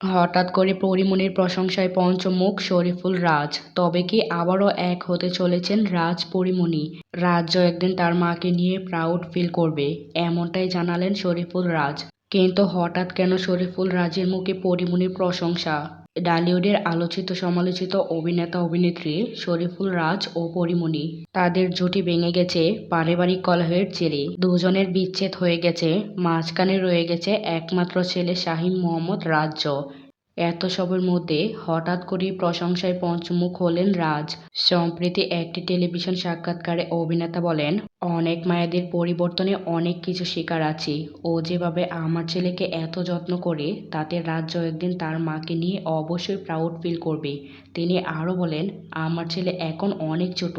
হঠাৎ করে পরিমণির প্রশংসায় পঞ্চমুখ শরীফুল রাজ। তবে কি আবারও এক হতে চলেছেন রাজ পরিমণি রাজ্য একদিন তার মাকে নিয়ে প্রাউড ফিল করবে, এমনটাই জানালেন শরীফুল রাজ। কিন্তু হঠাৎ কেন শরীফুল রাজের মুখে পরিমণির প্রশংসা? ডালিউডের আলোচিত সমালোচিত অভিনেতা অভিনেত্রী শরীফুল রাজ ও পরিমণি। তাদের জুটি ভেঙে গেছে পারিবারিক কলহের জেরে দুজনের বিচ্ছেদ হয়ে গেছে, মাঝখানে রয়ে গেছে একমাত্র ছেলে শাহিন মোহাম্মদ রাজ্য। এত সবের মধ্যে হঠাৎ করেই প্রশংসায় পঞ্চমুখ হলেন রাজ। সম্প্রতি একটি টেলিভিশন সাক্ষাৎকারে অভিনেতা বলেন, অনেক মায়েদের পরিবর্তনে অনেক কিছু শেখার আছে। ও যেভাবে আমার ছেলেকে এত যত্ন করে, তাতে রাজ্য একদিন তার মাকে নিয়ে অবশ্যই প্রাউড ফিল করবে। তিনি আরও বলেন, আমার ছেলে এখন অনেক ছোট।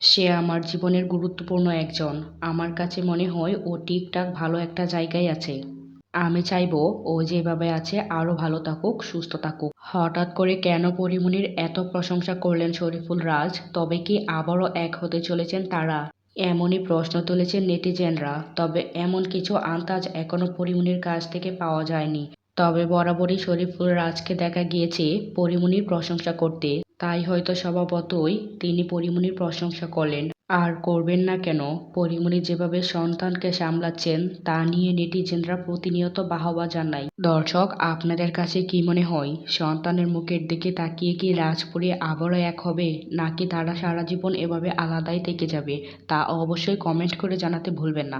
সে আমার জীবনের গুরুত্বপূর্ণ একজন। আমার কাছে মনে হয় ও ঠিকঠাক ভালো একটা জায়গায় আছে। আমি চাইব ও যেভাবে আছে আরও ভালো থাকুক, সুস্থ থাকুক। হঠাৎ করে কেন পরিমণির এত প্রশংসা করলেন শরীফুল রাজ? তবে কি আবারও এক হতে চলেছেন তারা? এমনই প্রশ্ন তুলেছেন নেটিজেনরা, তবে এমন কিছু আন্দাজ এখনও পরিমণির কাছ থেকে পাওয়া যায়নি। তবে বরাবরই শরীফুল রাজকে দেখা গিয়েছে পরিমণির প্রশংসা করতে। তাই হয়তো স্বভাবতই তিনি পরিমণির প্রশংসা করলেন। আর করবেন না কেন? পরিমণি যেভাবে সন্তানকে সামলাচ্ছেন, তা নিয়ে নেটিজেনরা প্রতিনিয়ত বাহবা জানায়। দর্শক, আপনাদের কাছে কি মনে হয়? সন্তানের মুখের দিকে তাকিয়ে কি রাজপুরি আবারও এক হবে, নাকি তারা সারা জীবন এভাবে আলাদাই থেকে যাবে? তা অবশ্যই কমেন্ট করে জানাতে ভুলবেন না।